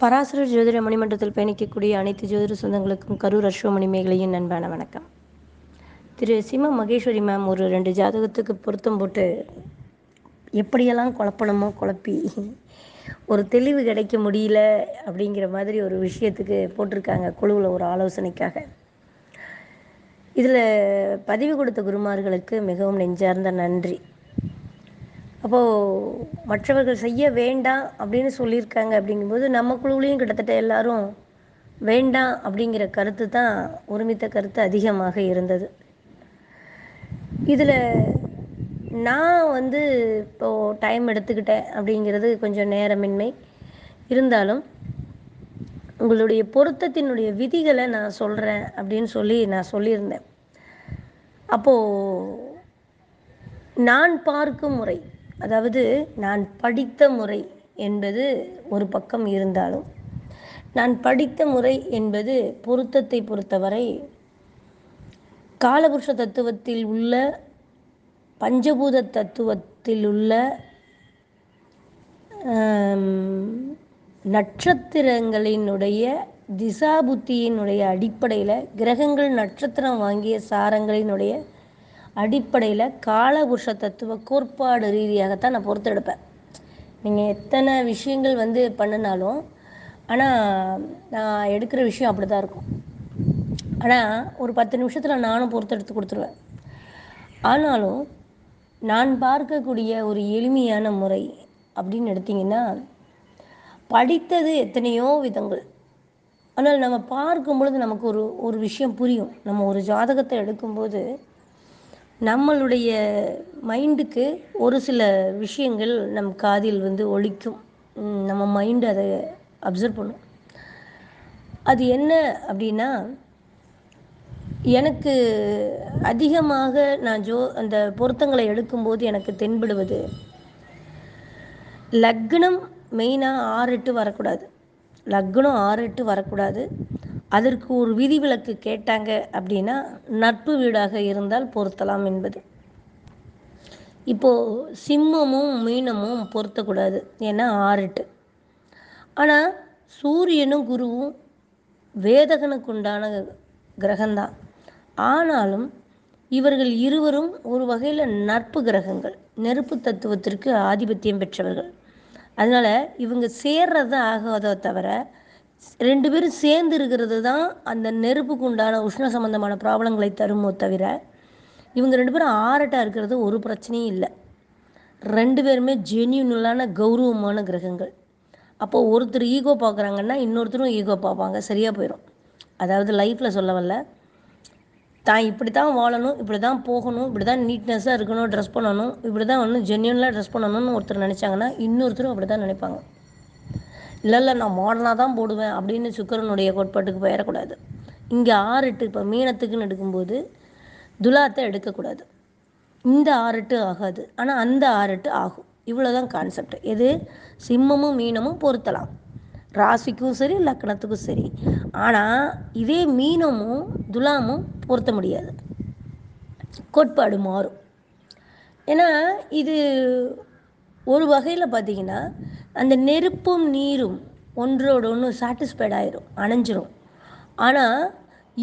பராசர ஜோதிட மணிமண்டலத்தில் பயணிக்கக்கூடிய அனைத்து ஜோதிட சொந்தங்களுக்கும் கரூர் அஸ்வமணி மேகலையின் வணக்கம். திரு சிம்ம மகேஸ்வரி மேம் ஒரு ரெண்டு ஜாதகத்துக்கு பொருத்தம் போட்டு எப்படியெல்லாம் குழப்பணுமோ குழப்பி ஒரு தெளிவு கிடைக்க முடியல அப்படிங்கிற மாதிரி ஒரு விஷயத்துக்கு போட்டிருக்காங்க குழுவில் ஒரு ஆலோசனைக்காக. இதில் பதிவு கொடுத்த குருமார்களுக்கு மிகவும் நெஞ்சார்ந்த நன்றி. அப்போது மற்றவர்கள் செய்ய வேண்டாம் அப்படின்னு சொல்லியிருக்காங்க அப்படிங்கும்போது நம்ம குழுவிலையும் கிட்டத்தட்ட எல்லாரும் வேண்டாம் அப்படிங்கிற கருத்து தான் ஒருமித்த கருத்து அதிகமாக இருந்தது. இதில் நான் வந்து இப்போது டைம் எடுத்துக்கிட்டேன் அப்படிங்கிறது கொஞ்சம் நேரமின்மை இருந்தாலும் உங்களுடைய பொருத்தத்தினுடைய விதிகளை நான் சொல்கிறேன் அப்படின்னு சொல்லி நான் சொல்லியிருந்தேன். அப்போது நான் பார்க்கும் முறை அதாவது நான் படித்த முறை என்பது ஒரு பக்கம் இருந்தாலும் நான் படித்த முறை என்பது பொருத்தத்தை பொறுத்தவரை காலபுருஷ தத்துவத்தில் உள்ள பஞ்சபூத தத்துவத்தில் உள்ள நட்சத்திரங்களினுடைய திசாபுத்தியினுடைய அடிப்படையில் கிரகங்கள் நட்சத்திரம் வாங்கிய சாரங்களினுடைய அடிப்படையில் காலபுருஷ தத்துவ கோட்பாடு ரீதியாகத்தான் நான் பொறுத்தெடுப்பேன். நீங்கள் எத்தனை விஷயங்கள் வந்து பண்ணினாலும் ஆனால் நான் எடுக்கிற விஷயம் அப்படி தான் இருக்கும். ஆனால் ஒரு பத்து நிமிஷத்தில் நானும் பொறுத்தெடுத்து கொடுத்துருவேன். ஆனாலும் நான் பார்க்கக்கூடிய ஒரு எளிமையான முறை அப்படின்னு எடுத்திங்கன்னா படித்தது எத்தனையோ விதங்கள். ஆனால் நம்ம பார்க்கும் பொழுது நமக்கு ஒரு ஒரு விஷயம் புரியும். நம்ம ஒரு ஜாதகத்தை எடுக்கும்போது நம்மளுடைய மைண்டுக்கு ஒரு சில விஷயங்கள் நம் காதில் வந்து ஒழிக்கும் நம்ம மைண்டு அதை அப்சர்வ் பண்ணும். அது என்ன அப்படின்னா எனக்கு அதிகமாக நான் ஜோ அந்த பொருத்தங்களை எடுக்கும்போது எனக்கு தென்படுவது லக்னம் மெயினாக ஆறு எட்டு வரக்கூடாது. லக்னம் ஆறு எட்டு வரக்கூடாது. அதற்கு ஒரு விதிவிலக்கு கேட்டாங்க அப்படின்னா நட்பு வீடாக இருந்தால் பொருத்தலாம் என்பது. இப்போது சிம்மமும் மீனமும் பொருத்தக்கூடாது. ஏன்னா ஆறுட்டு. ஆனால் சூரியனும் குருவும் வேதகனுக்கு உண்டான கிரகம்தான். ஆனாலும் இவர்கள் இருவரும் ஒரு வகையில் நட்பு கிரகங்கள். நெருப்பு தத்துவத்திற்கு ஆதிபத்தியம் பெற்றவர்கள். அதனால் இவங்க சேர்றது ஆகாதோ தவிர ரெண்டு பேரும் சேர்ந்து இருக்கிறது தான் அந்த நெருப்புக்கு உண்டான உஷ்ண சம்பந்தமான ப்ராப்ளங்களை தருமோ தவிர இவங்க ரெண்டு பேரும் ஆரட்டாக இருக்கிறது ஒரு பிரச்சனையும் இல்லை. ரெண்டு பேருமே ஜென்யூனலான கௌரவமான கிரகங்கள். அப்போது ஒருத்தர் ஈகோ பார்க்குறாங்கன்னா இன்னொருத்தரும் ஈகோ பார்ப்பாங்க சரியாக போயிடும் அதாவது லைஃப்பில் சொல்ல வரல. தான் இப்படி தான் வாழணும் இப்படி தான் போகணும் இப்படி தான் நீட்னஸாக இருக்கணும் ட்ரெஸ் பண்ணணும் இப்படி தான் ஒன்று ஜென்யூனலாக ட்ரெஸ் பண்ணணும்னு ஒருத்தர் நினச்சாங்கன்னா இன்னொருத்தரும் அப்படி தான் நினைப்பாங்க. இல்லை இல்லை நான் மாடலாக தான் போடுவேன் அப்படின்னு சுக்கரனுடைய கோட்பாட்டுக்கு போயிடக்கூடாது இங்கே ஆறுட்டு இப்போ மீனத்துக்குன்னு எடுக்கும்போது துலாத்தை எடுக்கக்கூடாது. இந்த ஆறுட்டு ஆகாது. ஆனால் அந்த ஆறுட்டு ஆகும். இவ்வளோ தான் கான்செப்ட் எது? சிம்மமும் மீனமும் பொருத்தலாம். ராசிக்கும் சரி லக்கணத்துக்கும் சரி. ஆனால் இதே மீனமும் துலாமும் பொருத்த முடியாது. கோட்பாடு மாறும். ஏன்னா இது ஒரு வகையில் பார்த்தீங்கன்னா அந்த நெருப்பும் நீரும் ஒன்றோட ஒன்று சாட்டிஸ்ஃபைட் ஆயிரும் அணைஞ்சிரும். ஆனால்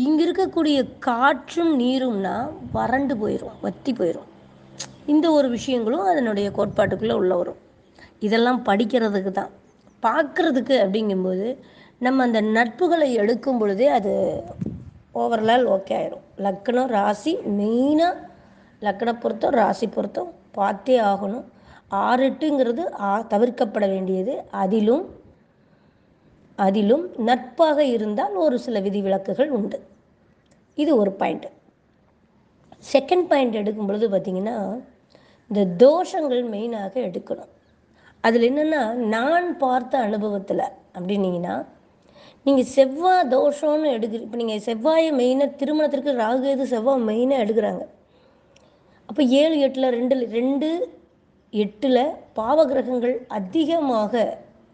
இங்கே இருக்கக்கூடிய காற்றும் நீரும்னா வறண்டு போயிடும் வத்தி போயிடும் இந்த ஒரு விஷயங்களும் அதனுடைய கோட்பாட்டுக்குள்ளே உள்ள வரும். இதெல்லாம் படிக்கிறதுக்கு தான். பார்க்குறதுக்கு அப்படிங்கும்போது நம்ம அந்த நட்புகளை எடுக்கும் பொழுதே அது ஓவரால் ஓகே ஆயிரும். லக்கணம் ராசி மெயினாக லக்கண பொருத்தம் ராசி பொருத்தம் பார்த்தே ஆகணும். ஆறெட்டுங்கிறது ஆ தவிர்க்கப்பட வேண்டியது. அதிலும் அதிலும் நட்பாக இருந்தால் ஒரு சில விதிவிலக்குகள் உண்டு. இது ஒரு பாயிண்ட் செகண்ட் பாயிண்ட் எடுக்கும் பொழுது பார்த்திங்கன்னா இந்த தோஷங்கள் மெயினாக எடுக்கணும். அதில் என்னென்னா நான் பார்த்த அனுபவத்தில் அப்படின்னீங்கன்னா நீங்கள் செவ்வாய் தோஷம்னு எடுக்கிற இப்போ நீங்கள் செவ்வாயை மெயினாக திருமணத்திற்கு ராகுகேது செவ்வாய் மெயினாக எடுக்கிறாங்க. அப்போ ஏழு எட்டில் ரெண்டு ரெண்டு எட்டில் பாவகிரகங்கள் அதிகமாக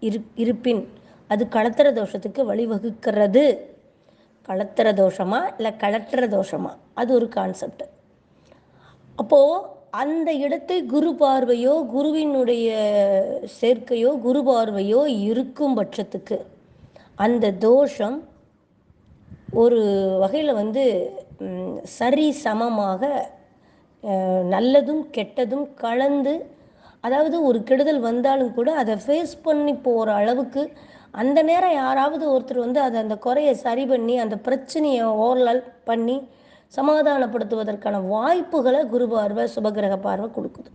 இரு இருப்பின் அது களத்திர தோஷத்துக்கு வழிவகுக்கிறது. களத்திர தோஷமா இல்லை கலற்ற தோஷமா? அது ஒரு கான்செப்ட் அப்போது அந்த இடத்தை குரு பார்வையோ குருவினுடைய சேர்க்கையோ குரு பார்வையோ இருக்கும் பட்சத்துக்கு அந்த தோஷம் ஒரு வகையில் வந்து சரி சமமாக நல்லதும் கெட்டதும் கலந்து அதாவது ஒரு கெடுதல் வந்தாலும் கூட அதை ஃபேஸ் பண்ணி போகிற அளவுக்கு அந்த நேரம் யாராவது ஒருத்தர் வந்து அதை அந்த குறையை சரி பண்ணி அந்த பிரச்சனையை ஓரலால் பண்ணி சமாதானப்படுத்துவதற்கான வாய்ப்புகளை குரு பார்வை சுபகிரக பார்வை கொடுக்குது.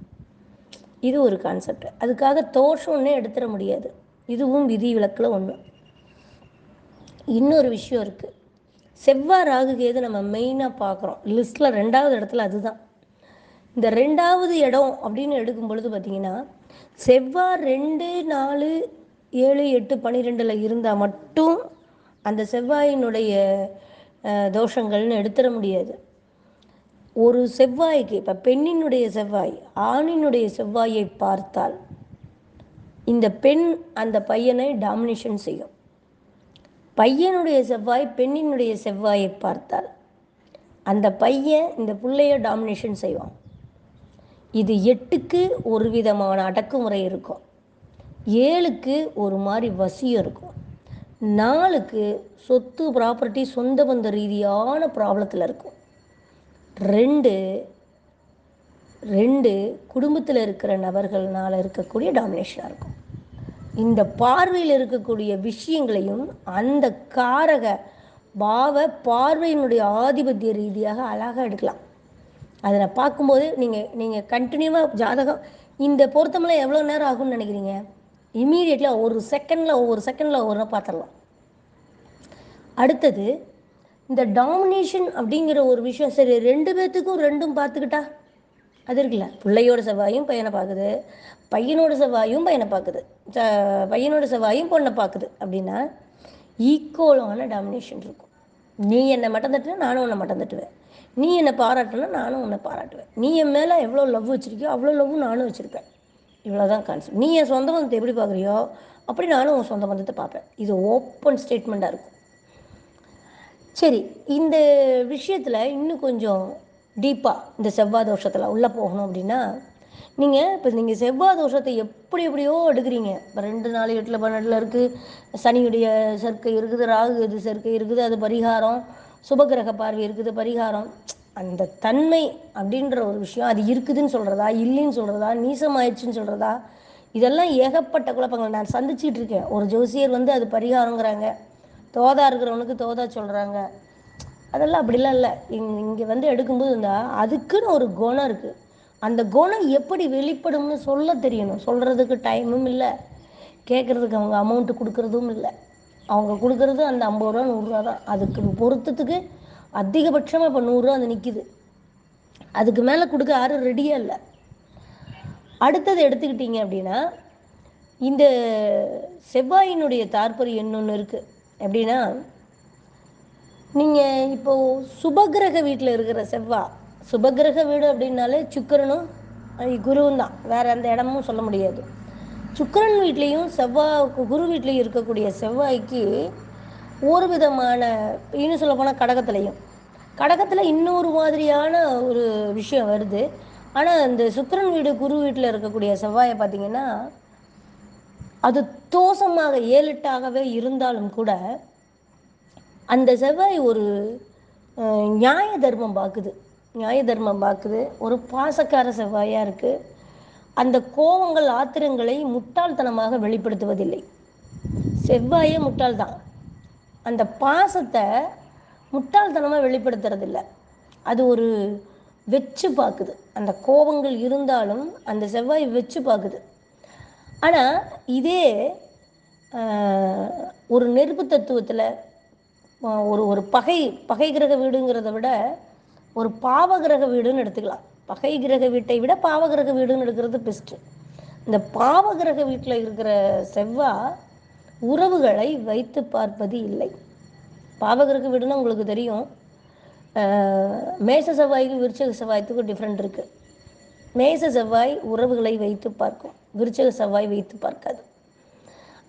இது ஒரு கான்செப்ட் அதுக்காக தோஷம்னே எடுத்துட முடியாது. இதுவும் விதி விலக்கில் ஒன்று இன்னொரு விஷயம் இருக்குது செவ்வாய் ராகு கேது நம்ம மெயினாக பார்க்குறோம். லிஸ்ட்டில் ரெண்டாவது இடத்துல அதுதான். இந்த ரெண்டாவது இடம் அப்படின்னு எடுக்கும் பொழுது பார்த்தீங்கன்னா செவ்வாய் ரெண்டு நாலு ஏழு எட்டு பன்னிரெண்டில் இருந்தால் மட்டும் அந்த செவ்வாயினுடைய தோஷங்கள்னு எடுத்துட முடியாது. ஒரு செவ்வாய்க்கு இப்போ பெண்ணினுடைய செவ்வாய் ஆணினுடைய செவ்வாயை பார்த்தால் இந்த பெண் அந்த பையனை டாமினேஷன் செய்யும். பையனுடைய செவ்வாய் பெண்ணினுடைய செவ்வாயை பார்த்தால் அந்த பையன் இந்த பிள்ளைய டாமினேஷன் செய்வான். இது எட்டுக்கு ஒரு விதமான அடக்குமுறை இருக்கும். ஏழுக்கு ஒரு மாதிரி வசியம் இருக்கும். நாலுக்கு சொத்து ப்ராப்பர்ட்டி சொந்த பந்த ரீதியான ப்ராப்ளத்தில் இருக்கும். ரெண்டு ரெண்டு குடும்பத்தில் இருக்கிற நபர்கள்னால் இருக்கக்கூடிய டாமினேஷனாக இருக்கும். இந்த பார்வையில் இருக்கக்கூடிய விஷயங்களையும் அந்த காரக பாவ பார்வையினுடைய ஆதிபத்திய ரீதியாக அழகாக எடுக்கலாம். அதில் பார்க்கும்போது நீங்கள் நீங்கள் கண்டினியூவாக ஜாதகம் இந்த பொருத்தமெல்லாம் எவ்வளோ நேரம் ஆகும்னு நினைக்கிறீங்க? இமீடியட்லாக ஒரு செகண்டில் ஒவ்வொரு செகண்டில் ஒவ்வொரு பார்த்துடலாம். அடுத்தது இந்த டாமினேஷன் அப்படிங்கிற ஒரு விஷயம் சரி ரெண்டு பேர்த்துக்கும் ரெண்டும் பார்த்துக்கிட்டா? அது இருக்குல்ல பிள்ளையோட செவ்வாயும் பையனை பார்க்குது பையனோட செவ்வாயும் பையனை பார்க்குது பையனோட செவ்வாயும் பொண்ணை பார்க்குது அப்படின்னா ஈக்குவலான டாமினேஷன் இருக்கும். நீ என்னை மட்டம் தட்டுனா நானும் உன்னை மட்டம் தட்டுவேன். நீ என்னை பாராட்டினா நானும் உன்னை பாராட்டுவேன். நீ என் மேலே எவ்வளோ லவ் வச்சுருக்கியோ அவ்வளோ லவ் நானும் வச்சுருப்பேன். இவ்வளோதான் கான்செப்ட் நீ என் சொந்த பந்தத்தை எப்படி பார்க்குறியோ அப்படி நானும் உன் சொந்த பந்தத்தை பார்ப்பேன். இது ஓப்பன் ஸ்டேட்மெண்ட்டாக இருக்கும். சரி இந்த விஷயத்தில் இன்னும் கொஞ்சம் டீப்பாக இந்த செவ்வாய் தோஷத்தில் உள்ளே போகணும் அப்படின்னா நீங்கள் இப்போ நீங்கள் செவ்வாய் தோஷத்தை எப்படி எப்படியோ எடுக்கிறீங்க. இப்போ ரெண்டு நாலு எட்டில் பன்னெண்டில் இருக்குது சனியுடைய சேர்க்கை இருக்குது ராகு இது சேர்க்கை இருக்குது அது பரிகாரம். சுபகிரக பார்வை இருக்குது பரிகாரம். அந்த தன்மை அப்படின்ற ஒரு விஷயம் அது இருக்குதுன்னு சொல்கிறதா இல்லைன்னு சொல்கிறதா நீசமாயிடுச்சுன்னு சொல்கிறதா இதெல்லாம் ஏகப்பட்ட குழப்பங்கள். நான் சந்திச்சுட்டு இருக்கேன். ஒரு ஜோசியர் வந்து அது பரிகாரங்கிறாங்க. தோதா இருக்கிறவனுக்கு தோதா சொல்கிறாங்க அதெல்லாம் அப்படிலாம் இல்லை. இங் இங்கே வந்து எடுக்கும்போது இருந்தால் அதுக்குன்னு ஒரு குணம் இருக்குது அந்த குணம் எப்படி வெளிப்படும்னு சொல்ல தெரியணும். சொல்கிறதுக்கு டைமும் இல்லை. கேட்குறதுக்கு அவங்க அமௌண்ட்டு கொடுக்குறதும் இல்லை. அவங்க கொடுக்குறது அந்த ஐம்பது ரூபா நூறுரூவா தான். அதுக்கு பொருத்தத்துக்கு அதிகபட்சமாக இப்போ நூறுரூவா அது நிற்கிது அதுக்கு மேலே கொடுக்க யாரும் ரெடியாக இல்லை. அடுத்தது எடுத்துக்கிட்டீங்க அப்படின்னா இந்த செவ்வாயினுடைய தாற்பயம் இன்னொன்று இருக்குது எப்படின்னா நீங்கள் இப்போது சுபகிரக வீட்டில் இருக்கிற செவ்வாய் சுபகிரக வீடு அப்படின்னாலே சுக்கிரனும் குருவும் தான் வேறு எந்த இடமும் சொல்ல முடியாது. சுக்கரன் வீட்லேயும் செவ்வாய் குரு வீட்லேயும் இருக்கக்கூடிய செவ்வாய்க்கு ஒரு விதமான இன்னும் சொல்லப்போனால் கடகத்துலையும் கடகத்துலேயும். கடகத்தில் இன்னொரு மாதிரியான ஒரு விஷயம் வருது. ஆனால் இந்த சுக்கரன் வீடு குரு வீட்டில் இருக்கக்கூடிய செவ்வாயை பார்த்தீங்கன்னா அது தோஷமாக ஏழுட்டாகவே இருந்தாலும் கூட அந்த செவ்வாய் ஒரு நியாய தர்மம் பார்க்குது நியாய தர்மம் பார்க்குது ஒரு பாசக்கார செவ்வாயாக இருக்குது அந்த கோபங்கள் ஆத்திரங்களை முட்டாள்தனமாக வெளிப்படுத்துவதில்லை. செவ்வாயே முட்டாள்தான். அந்த பாசத்தை முட்டாள்தனமாக வெளிப்படுத்துறதில்ல. அது ஒரு வெச்சு பார்க்குது அந்த கோபங்கள் இருந்தாலும் அந்த செவ்வாய் வெச்சு பார்க்குது ஆனால் இதே ஒரு நெருப்பு தத்துவத்தில் ஒரு ஒரு பகை பகை கிரக வீடுங்கிறத விட ஒரு பாவகிரக வீடுன்னு எடுத்துக்கலாம். பகை கிரக வீட்டை விட பாவகிரக வீடுன்னு எடுக்கிறது பெஸ்ட்டு இந்த பாவகிரக வீட்டில் இருக்கிற செவ்வாய் உறவுகளை வைத்து பார்ப்பது இல்லை. பாவகிரக வீடுன்னா உங்களுக்கு தெரியும். மேச செவ்வாய்க்கும் விருச்சக செவ்வாய்த்துக்கும் டிஃப்ரெண்ட் இருக்குது மேச செவ்வாய் உறவுகளை வைத்து பார்க்கும். விருச்சக செவ்வாய் வைத்து பார்க்காது.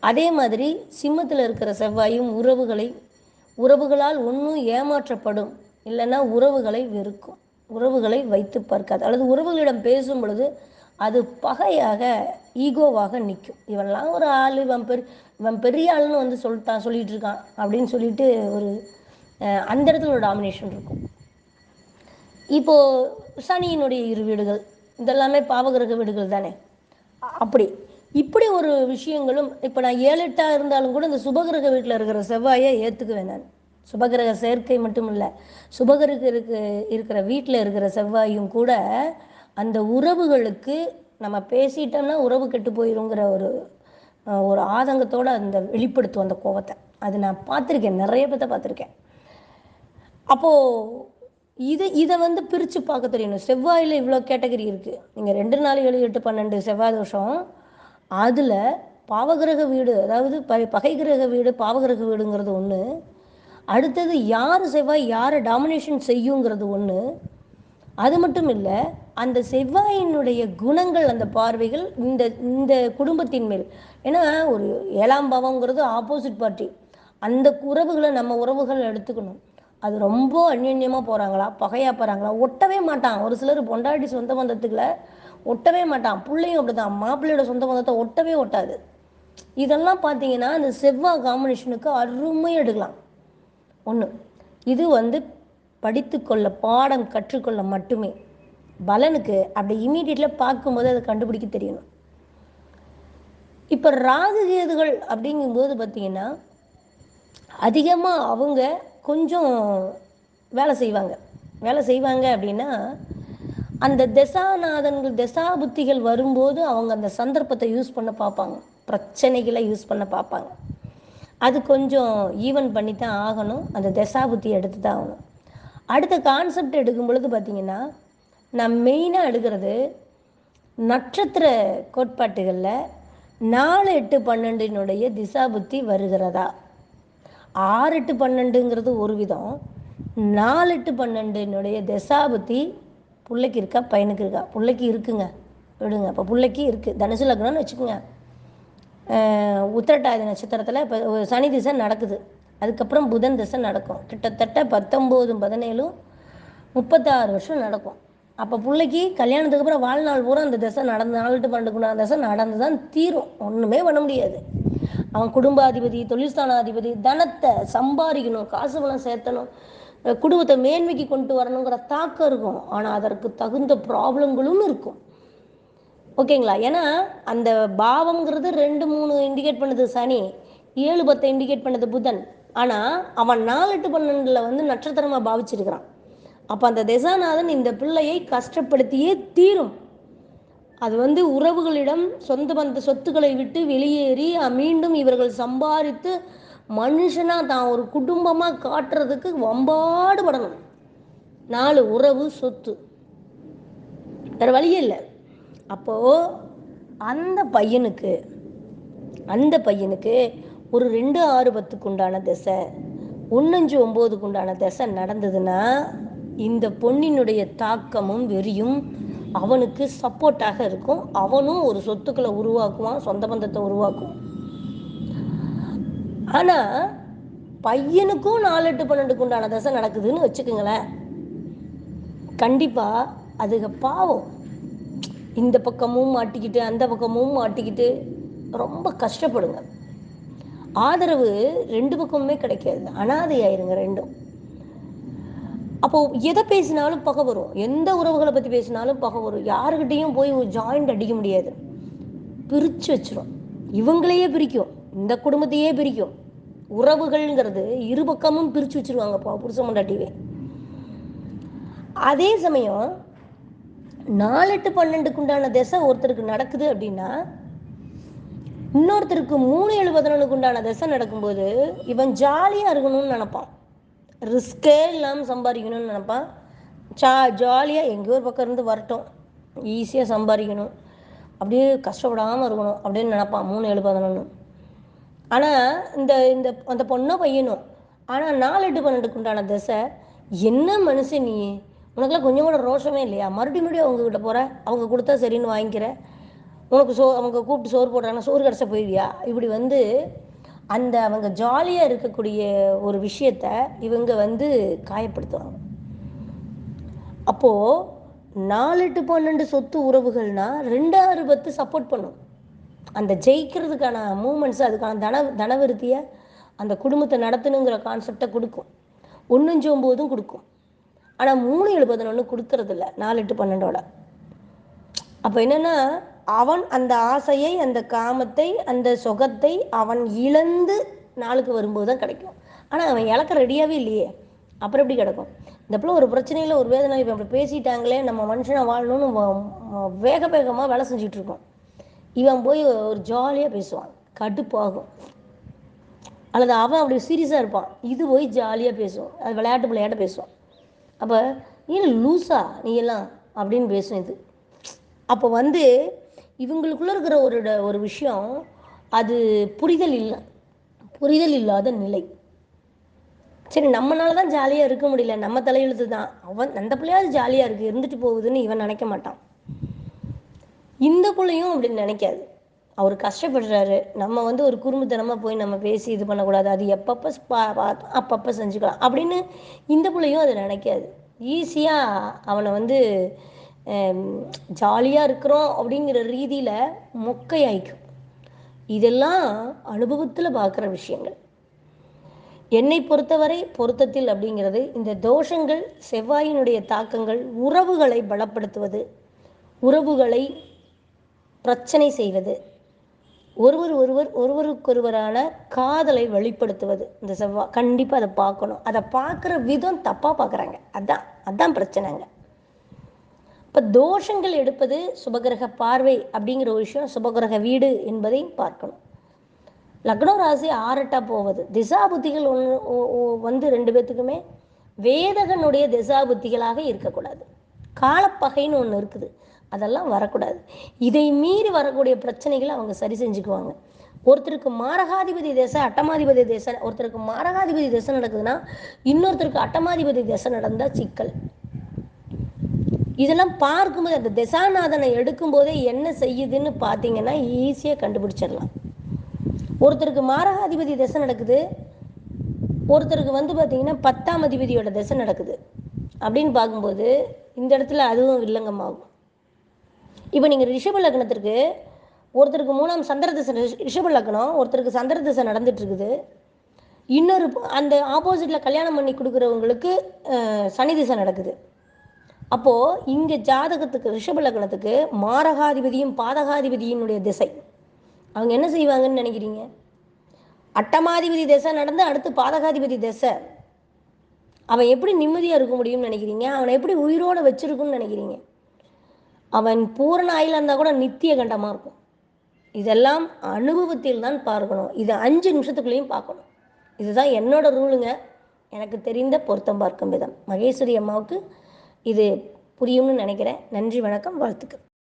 அதே மாதிரி சிம்மத்தில் இருக்கிற செவ்வாயும் உறவுகளை உறவுகளால் ஒன்றும் ஏமாற்றப்படும். இல்லைன்னா உறவுகளை வெறுக்கும். உறவுகளை வைத்து பார்க்காது. அல்லது உறவுகளிடம் பேசும் பொழுது அது பகையாக ஈகோவாக நிற்கும். இவன்லாம் ஒரு ஆள் இவன் பெரு இவன் பெரிய ஆளுன்னு வந்து சொல்லிட்டான் சொல்லிட்டு இருக்கான் அப்படின்னு சொல்லிட்டு ஒரு அந்த இடத்துல ஒரு டாமினேஷன் இருக்கும். இப்போ சனியினுடைய இரு வீடுகள் இதெல்லாமே பாவகிரக வீடுகள் தானே? அப்படி. இப்படி ஒரு விஷயங்களும் இப்போ நான் ஏழு எட்டாக இருந்தாலும் கூட இந்த சுபகிரக வீட்டில் இருக்கிற செவ்வாயை ஏற்றுக்குவேன் நான். சுபகிரக சேர்க்கை மட்டும் இல்லை சுபகிரக இருக்கு இருக்கிற வீட்டில் இருக்கிற செவ்வாயும் கூட அந்த உறவுகளுக்கு நம்ம பேசிட்டோம்னா உறவு கெட்டு போயிருங்கிற ஒரு ஒரு ஆதங்கத்தோடு அந்த வெளிப்படுத்தும் அந்த கோவத்தை. அது நான் பார்த்துருக்கேன் நிறைய பேர்த்த பார்த்துருக்கேன். அப்போது இது இதை வந்து பிரித்து பார்க்க தெரியணும். செவ்வாயில் இவ்வளோ கேட்டகரி இருக்குது நீங்கள் ரெண்டு நாலு ஏழு எட்டு பன்னெண்டு செவ்வாய் தோஷம் அதில் பாவகிரக வீடு அதாவது ப பகை கிரக வீடு பாவகிரக வீடுங்கிறது ஒன்று அடுத்தது யார் செவ்வாய் யாரை டாமினேஷன் செய்யுங்கிறது ஒன்று அது மட்டும் இல்லை அந்த செவ்வாயினுடைய குணங்கள் அந்த பார்வைகள் இந்த இந்த குடும்பத்தின் மேல். ஏன்னா ஒரு ஏழாம் பாவங்கிறது ஆப்போசிட் பார்ட்டி அந்த உறவுகளை நம்ம உறவுகள் எடுத்துக்கணும். அது ரொம்ப அந்யோன்யமாக போகிறாங்களா பகையாக போகிறாங்களா ஒட்டவே மாட்டான். ஒரு சிலர் பொண்டாட்டி சொந்த பந்தத்துக்குள்ள ஒட்டவே மாட்டான். பிள்ளையும் அப்படி தான் மாப்பிள்ளையோட சொந்த பந்தத்தை ஒட்டவே ஒட்டாது. இதெல்லாம் பார்த்தீங்கன்னா அந்த செவ்வாய் காம்பினேஷனுக்கு அருமையாக எடுக்கலாம். ஒன்று இது வந்து படித்துக்கொள்ள பாடம் கற்றுக்கொள்ள மட்டுமே. பலனுக்கு அப்படி இமீடியட்டில் பார்க்கும்போது அதை கண்டுபிடிக்க தெரியணும். இப்போ ராகு கேதுகள் அப்படிங்கும்போது பார்த்தீங்கன்னா அதிகமாக அவங்க கொஞ்சம் வேலை செய்வாங்க. வேலை செய்வாங்க அப்படின்னா அந்த தசாநாதன்கள் தசா புத்திகள் வரும்போது அவங்க அந்த சந்தர்ப்பத்தை யூஸ் பண்ண பார்ப்பாங்க. பிரச்சனைகளை யூஸ் பண்ண பார்ப்பாங்க. அது கொஞ்சம் ஈவன் பண்ணி தான் ஆகணும். அந்த தசாபுத்தி எடுத்து தான் ஆகணும். அடுத்த கான்செப்ட் எடுக்கும் பொழுது பார்த்தீங்கன்னா நான் மெயினாக எடுக்கிறது நட்சத்திர கோட்பாட்டுகளில் நாலு எட்டு பன்னெண்டினுடைய திசா புத்தி வருகிறதா? ஆறு எட்டு பன்னெண்டுங்கிறது ஒரு விதம். நாலு எட்டு பன்னெண்டினுடைய திசாபுத்தி பிள்ளைக்கு இருக்கா பையனுக்கு இருக்கா? பிள்ளைக்கு இருக்குங்க. விடுங்க. அப்போ பிள்ளைக்கு இருக்குது தனுசு லக்னம்னு வச்சுக்கோங்க. உத்திரட்டாதி நட்சத்திரத்தில் இப்போ ஒரு சனி திசை நடக்குது. அதுக்கப்புறம் புதன் திசை நடக்கும். கிட்டத்தட்ட பத்தொம்போதும் பதினேழும் முப்பத்தாறு வருஷம் நடக்கும். அப்போ பிள்ளைக்கு கல்யாணத்துக்கு அப்புறம் வாழ்நாள் பூரா அந்த திசை நடந்து நாலுட்டு டு அந்த திசை நடந்து தான் தீரும். ஒன்றுமே பண்ண முடியாது. அவன் குடும்பாதிபதி தொழில்ஸ்தானாதிபதி தனத்தை சம்பாதிக்கணும் காசு பணம் சேர்த்தணும் குடும்பத்தை மேன்மைக்கு கொண்டு வரணுங்கிற தாக்கம் இருக்கும். ஆனால் அதற்கு தகுந்த ப்ராப்ளங்களும் இருக்கும். ஓகேங்களா? ஏன்னா அந்த பாவம்ங்கிறது ரெண்டு மூணு இண்டிகேட் பண்ணுது சனி. ஏழு பத்தை இண்டிகேட் பண்ணது புதன். ஆனால் அவன் நாலு எட்டு பன்னெண்டில் வந்து நட்சத்திரமாக பாவிச்சிருக்கிறான். அப்போ அந்த திசாநாதன் இந்த பிள்ளையை கஷ்டப்படுத்தியே தீரும். அது வந்து உறவுகளிடம் சொந்த பந்த சொத்துக்களை விட்டு வெளியேறி மீண்டும் இவர்கள் சம்பாதித்து மனுஷனாக தான் ஒரு குடும்பமாக காட்டுறதுக்கு வம்பாடு படணும் நாலு உறவு சொத்து. வேறு வழியே இல்லை. அப்போது அந்த பையனுக்கு அந்த பையனுக்கு ஒரு ரெண்டு ஆறு பத்துக்கு உண்டான திசை ஒன்னஞ்சு ஒம்போதுக்கு உண்டான திசை நடந்ததுன்னா இந்த பொண்ணினுடைய தாக்கமும் வெறியும் அவனுக்கு சப்போர்ட்டாக இருக்கும். அவனும் ஒரு சொத்துக்களை உருவாக்குவான் சொந்த பந்தத்தை உருவாக்குவான் ஆனால் பையனுக்கும் நாலு எட்டு பன்னெண்டுக்கு உண்டான தசை நடக்குதுன்னு வச்சுக்கோங்களேன். கண்டிப்பாக அதுக பாவம். இந்த பக்கமும் மாட்டிக்கிட்டு அந்த பக்கமும் மாட்டிக்கிட்டு ரொம்ப கஷ்டப்படுங்க. ஆதரவு ரெண்டு பக்கமுமே கிடைக்காது. அனாதை ஆயிருங்க ரெண்டும். அப்போ எதை பேசினாலும் பகை வரும். எந்த உறவுகளை பற்றி பேசினாலும் பகை வரும். யாருக்கிட்டேயும் போய் ஒரு ஜாயிண்ட் அடிக்க முடியாது. பிரித்து வச்சிரும். இவங்களையே பிரிக்கும். இந்த குடும்பத்தையே பிரிக்கும். உறவுகள்ங்கிறது இரு பக்கமும் பிரித்து வச்சிருவாங்க பா புருஷ மண்டாட்டிவே அதே சமயம் நாலு எட்டு பன்னெண்டுக்கு உண்டான திசை ஒருத்தருக்கு நடக்குது அப்படின்னா இன்னொருத்தருக்கு மூணு ஏழு பதினொன்றுக்கு உண்டான திசை நடக்கும்போது இவன் ஜாலியாக இருக்கணும்னு நினைப்பான். ரிஸ்கே இல்லாமல் சம்பாதிக்கணும்னு நினைப்பான். ஜா ஜாலியாக எங்கேயோ ஒரு பக்கம் இருந்து வரட்டும். ஈஸியாக சம்பாதிக்கணும். அப்படியே கஷ்டப்படாமல் இருக்கணும் அப்படின்னு நினைப்பான் மூணு ஏழு பதினொன்று ஆனால் இந்த இந்த அந்த பொண்ணோ பையனும் ஆனால் நாலு எட்டு பன்னெண்டுக்கு உண்டான திசை என்ன மனுஷன் நீ? உனக்குலாம் கொஞ்சம் கூட ரோஷமே இல்லையா? மறுபடியும் மறுபடியும் அவங்க கிட்ட போகிற அவங்க கொடுத்தா சரின்னு வாங்கிக்கிற. உனக்கு சோ அவங்க கூப்பிட்டு சோறு போடுறாங்கன்னா சோறு கிடச்சா போயிடுவியா? இப்படி வந்து அந்த அவங்க ஜாலியாக இருக்கக்கூடிய ஒரு விஷயத்த இவங்க வந்து காயப்படுத்துவாங்க. அப்போது நாலு எட்டு பன்னெண்டு சொத்து உறவுகள்னா ரெண்டாறு பத்து சப்போர்ட் பண்ணும். அந்த ஜெயிக்கிறதுக்கான மூமெண்ட்ஸ் அதுக்கான தன தனவிருத்தியை அந்த குடும்பத்தை நடத்தணுங்கிற கான்செப்டை கொடுக்கும். ஒன்று கொடுக்கும். ஆனால் மூணு ஏழு பதினொன்று கொடுக்கறதில்ல. நாலு எட்டு பன்னெண்டோட. அப்போ என்னென்னா அவன் அந்த ஆசையை அந்த காமத்தை அந்த சுகத்தை அவன் இழந்து நாளுக்கு வரும்போது தான் கிடைக்கும். ஆனால் அவன் இழக்க ரெடியாகவே இல்லையே. அப்புறம் எப்படி கிடக்கும்? இந்த பிள்ளை ஒரு பிரச்சனையில் ஒரு வேதனை இப்போ அப்படி பேசிட்டாங்களே நம்ம மனுஷனை வாழணும்னு வேக வேகமாக வேலை செஞ்சுட்டு இருக்கோம் இவன் போய் ஒரு ஜாலியாக பேசுவான். கடுப்பாகும். அல்லது அவன் அப்படி சீரியஸாக இருப்பான். இது போய் ஜாலியாக பேசுவான். அது விளையாட்டு விளையாட்டு பேசுவான். அப்போ ஏன் லூஸா நீ எல்லாம் அப்படின்னு பேசும் இது? அப்போ வந்து இவங்களுக்குள்ள இருக்கிற ஒரு ட- ஒரு விஷயம் அது புரிதல் இல்லை. புரிதல் இல்லாத நிலை. சரி நம்மளால தான் ஜாலியாக இருக்க முடியல. நம்ம தலையெழுத்து தான். அவன் அந்த பிள்ளையாவது ஜாலியாக இருக்குது இருந்துட்டு போகுதுன்னு இவன் நினைக்க மாட்டான். இந்த பிள்ளையும் அப்படின்னு நினைக்காது. அவர் கஷ்டப்படுறாரு. நம்ம வந்து ஒரு குறும்புத்தனமாக போய் நம்ம பேசி இது பண்ணக்கூடாது. அது எப்பப்போ பா- பா- அப்பப்போ செஞ்சுக்கலாம். அப்படின்னு இந்த பிள்ளையும் அதை நினைக்காது. ஈஸியாக அவனை வந்து ஜாலியாக இருக்கிறோம் அப்படிங்கிற ரீதியில் மொக்கையாய்க்கும். இதெல்லாம் அனுபவத்தில் பார்க்குற விஷயங்கள். என்னை பொறுத்தவரை பொருத்தத்தில் அப்படிங்கிறது இந்த தோஷங்கள் செவ்வாயினுடைய தாக்கங்கள் உறவுகளை பலப்படுத்துவது உறவுகளை பிரச்சனை செய்வது ஒருவர் ஒருவர் ஒருவருக்கொருவரான காதலை வெளிப்படுத்துவது. இந்த செவ்வாய் கண்டிப்பாக அதை பார்க்கணும். அதை பார்க்குற விதம் தப்பாக பார்க்குறாங்க. அதான் அதான் பிரச்சனைங்க. இப்போ தோஷங்கள் எடுப்பது சுபகிரக பார்வை அப்படிங்கிற ஒரு விஷயம் சுபகிரக வீடு என்பதையும் பார்க்கணும். லக்னோ ராசி ஆறட்டா போவது. திசா புத்திகள் ஒன்று வந்து ரெண்டு பேர்த்துக்குமே வேதகனுடைய திசா புத்திகளாக இருக்கக்கூடாது. காலப்பகைன்னு ஒன்று இருக்குது. அதெல்லாம் வரக்கூடாது. இதை மீறி வரக்கூடிய பிரச்சனைகளை அவங்க சரி செஞ்சுக்குவாங்க. ஒருத்தருக்கு மாரகாதிபதி தேசம் அட்டமாதிபதி தேசம் ஒருத்தருக்கு மாரகாதிபதி தேசம் நடக்குதுன்னா இன்னொருத்தருக்கு அட்டமாதிபதி தேசம் நடந்தால் சிக்கல். இதெல்லாம் பார்க்கும்போது அந்த திசாநாதனை எடுக்கும்போதே என்ன செய்யுதுன்னு பார்த்தீங்கன்னா ஈஸியாக கண்டுபிடிச்சிடலாம். ஒருத்தருக்கு மாரகாதிபதி திசை நடக்குது. ஒருத்தருக்கு வந்து பார்த்தீங்கன்னா பத்தாம் அதிபதியோட திசை நடக்குது. அப்படின்னு பார்க்கும்போது இந்த இடத்துல அதுவும் வில்லங்கமாகும். இப்போ நீங்கள் ரிஷப லக்னத்திற்கு ஒருத்தருக்கு மூணாம் சந்திர திசை ரிஷ- ரிஷப லக்னம் ஒருத்தருக்கு சந்திர திசை நடந்துட்டு இருக்குது இன்னொரு அந்த ஆப்போசிட்டில் கல்யாணம் பண்ணி கொடுக்குறவங்களுக்கு சனி திசை நடக்குது. அப்போது இங்கே ஜாதகத்துக்கு ரிஷப லக்னத்துக்கு மாரகாதிபதியும் பாதகாதிபதியினுடைய திசை. அவங்க என்ன செய்வாங்கன்னு நினைக்கிறீங்க? அட்டமாதிபதி திசை நடந்து அடுத்து பாதகாதிபதி திசை. அவன் எப்படி நிம்மதியாக இருக்க முடியும்னு நினைக்கிறீங்க? அவனை எப்படி உயிரோட வச்சிருக்குன்னு நினைக்கிறீங்க? அவன் பூரண ஆயில இருந்தால் கூட நித்திய கண்டமாக இருக்கும். இதெல்லாம் அனுபவத்தில் தான் பார்க்கணும். இது அஞ்சு நிமிஷத்துக்குள்ளேயும் பார்க்கணும். இதுதான் என்னோட ரூலுங்க. எனக்கு தெரிந்த பொருத்தம் பார்க்கும் விதம். மகேஸ்வரி அம்மாவுக்கு இது புரியும்னு நினைக்கிறேன். நன்றி வணக்கம் வாழ்த்துக்கள்.